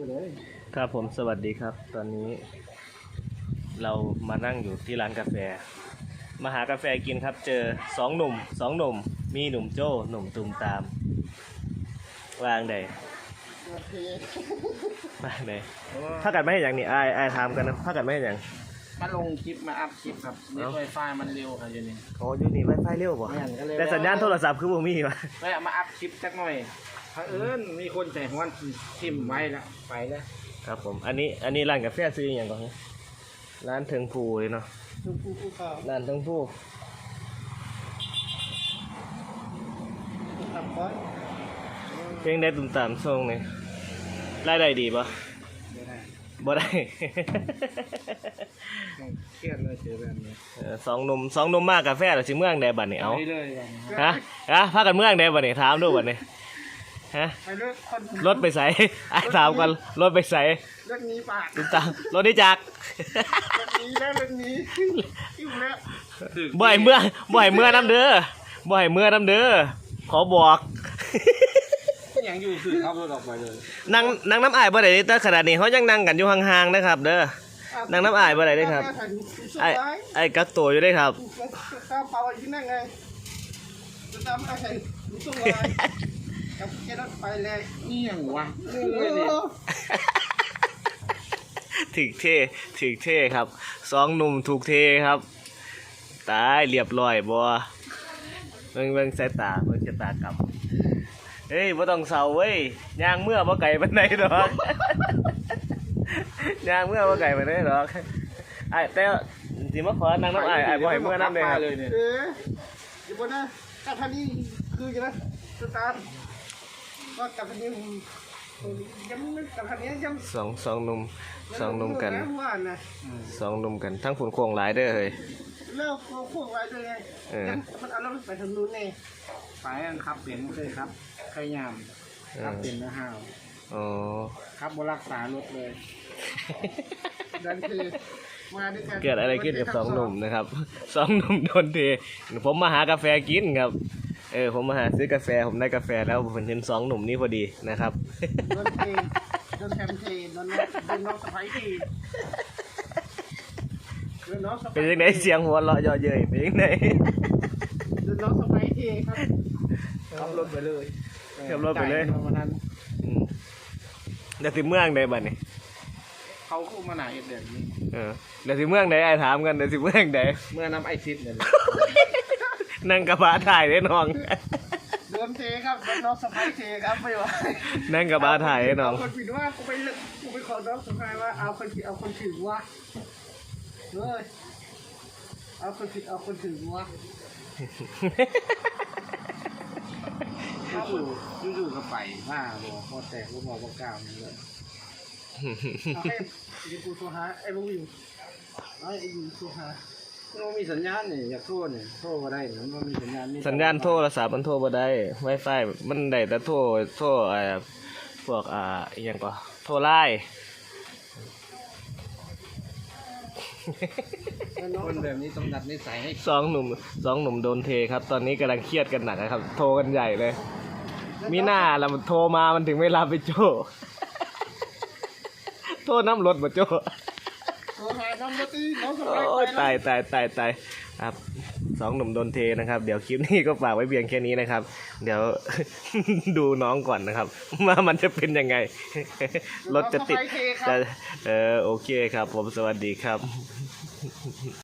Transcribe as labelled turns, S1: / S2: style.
S1: พูดเลย
S2: ครับผมสวัสดีครับ ตอนนี้ เรามานั่งอยู่ที่ร้านกาแฟ มาหากาแฟกินครับ เจอสองหนุ่มสองหนุ่ม มีหนุ่มโจ้หนุ่มตุมตามวางใด
S1: โอเค
S2: วางใดถ้ากัดไม่ให้อย่างนี้อายอายถามกันนะถ้ากัดไม่ให้อย่าง
S1: มาลงคลิปมาอัพคลิปครับเน็ตไวไฟมันเร็วครับอยู่นี่
S2: โอ้อยูนี่ไวไฟเร็วบ่
S1: แม่นก็เลย
S2: แต่สัญญาณโทรศัพท์คือบ่มีวะ
S1: แวะมาอัพคลิปสักหน่อย เผอิญมีคนใจห้อนทิมไว้แล้วไปแล้ว
S2: ครับผม อันนี้ อันนี้ร้านกาแฟซื้ออหย่างก่อนนะร้านเทิงภูเลยเนาะ
S1: ทุกผู้ผู้ข่าว
S2: ร้านเทิงภู
S1: ตับก้อน
S2: เพลงได้ตุมตามทรงเนี่ยรายได้ดีปะ
S1: ไม่ได้
S2: บ่ได้
S1: เครียดเลยเจอแบบนี้
S2: เออสองหนุ่มสองหนุ่มมากกาแฟหรือสิเมืองใดบัดนี่เอา
S1: ไปเลยแบบนี้
S2: ฮะ ฮะพากันเมืองใดบัดนี่ถามดูบัดนี่ ฮะ
S1: ไปเลือกคน
S2: รถไปใส่ไอ้ถามกันรถไปใส่
S1: เรื่องนี้ปาก
S2: ตุมตามรถนี่จัก
S1: เรื่องนี้แล้วเรื่องนี้อิ่มแล้ว
S2: บ่ให้เมื่อบ่ให้เมื่อน้ำเด้อบ่ให้เมื่อน้ำเด้อขอบอก
S1: ยังอยู่สื่อขับรถออกไปเลย
S2: นั่งนั่งน้ำอายบ่ได้แต่ขนาดนี้เขายังนั่งกันอยู่ห่างๆนะครับ เด้อนั่งน้ำอายบ่ได้เด้อครับไอ้ไอ้กักตัวอยู่ได้ครับ
S1: ตามเปล่าอยู่นั่งไงจะตามอะไรรู้ตัวอะไร กับแค่รถไปเลยนี่ยังวะเออ
S2: ถึกเท่ถึกเท่ครับสองหนุ่มถูกเทครับ ตายเรียบร้อยบัวเบิ่งเบิ่งสายตาเบิ่งสายตากลับเฮ้ยบ่ต้องเศร้าเว้ยย่างเมื่อบ่ไก่ปานใดดอกย่างเมื่อบ่ไก่ปานใดดอกไอ้แต่สิมาขอนั่งน้ำอ้ายอ้ายบ่ให้เมื่อน้ำเลยครับ
S1: เลยเนี่ย
S3: เอ๊ะอยู่บนนะกับพันนี้คือจะนะสตาร์ท ก็กับพันนี้ยังไม่กับพันนี้ยัง
S2: สองสองหนุ่มสองหนุ่มกัน
S3: ว่านะ
S2: สองหนุ่มกันทั้งฝุ่นโควงหลายเด้อเฮ้ย
S3: เลิกพวกไว้ด้วยไง
S2: เออ
S3: มันเอารถไปทางนู้นไง
S1: ไปอันครับเปลี่ยนเคยครับเคยยาม
S2: เอ
S1: ครับ
S2: อ
S1: เปลี่ยนนะฮาว
S2: อ๋อ
S1: ครับบรักษารถเลย
S3: นั่นคือมาด้วยกัน
S2: เกิดอะไรขึ้นกับสองหนุ่มนะครับสองหนุ่มโดนเทผมมาหากาแฟกินครับ เออผมมาหาซื้อกาแฟผมได้กาแฟแล้วผมเห็นสองหนุ่มนี้พอดีนะครับ
S3: โดนเทโดนแทมเทโดนโดนน้องสะพ้ายทีโดนน้องสะ
S2: เป็น
S3: พ้าย
S2: ยังไงเสียงหัวเราะเยาะเย้ยเป็นยังไง
S3: โดนน้องสะพ้ายทีครับ
S1: ขับรถไปเลย
S2: ขับรถไปเลย
S1: จ่าวันนั้น
S2: อืมเดี๋ยวสิเมืองใดบัดนี้
S1: เขาคู่มาหนาเอ็ดเดือนนี้
S2: เออเดี๋ยวสิเมืองใดไอ้ถามกันเดี๋ยวสิเมืองใด
S1: เมื่อน้ำไอซิดเนี่ย
S2: นั่งกระบะถ่ายได้น้อง
S3: โดนเทครับโดนน้องสะพ้ายเทครับไม่ไหว
S2: นั่งกระบะถ่ายได้น้อง
S3: เอาคนผิดว่ากูไปเลือกกูไปขอน้องสะพ้ายว่าเอาคนผิดเอาคนถือว่าเฮ้ยเอาคนผิดเอาคนถือว่า
S1: จู่ๆจู่ๆก็ไปว่าบอกพอแตกก็บอกว่าก้าวนี่เลย
S3: เอาให้ยิงกูโทรหาไอ้บุ้งอยู่เอาไอ้ยิงโทรหา
S1: มันมีสัญญาณนี่อยากโทษเนี่ยโทษมาได้เนี่ยมันมีสัญญาณนี่
S2: สัญญาณโทรศัพท์มันโทรบ่ได้ Wi-Fi มันได้แต่โทรโทรเอ่อพวกอ่าอหยังก็โทรไลน์
S1: คนแบบนี้ต้องดัดนิสัยให้
S2: สองหนุ่มสองหนุ่มโดนเทครับ ตอนนี้กำลังเครียดกันหนักนะครับ โทรกันใหญ่เลย มีหน้าแล้วมันโทรมามันถึงเวลาไปโจ้โทรน้ำรถมาโจ้
S3: โทรหาน้องมาตีน้องสะพ้าย
S2: โอ้ย
S3: ไป
S2: ตา
S3: แล้ว
S2: ยตายตายตายครับสองหนุ่มโดนเทนะครับ เดี๋ยวคลิปนี้ก็ฝากไว้เพียงแค่นี้นะครับ เดี๋ยว ดูน้องก่อนนะครับ ว่ามันจะเป็นยังไง รถจะติด
S3: น้องสะพ้ายเทครับ
S2: จะเออโอเคครับ ผมสวัสดีครับ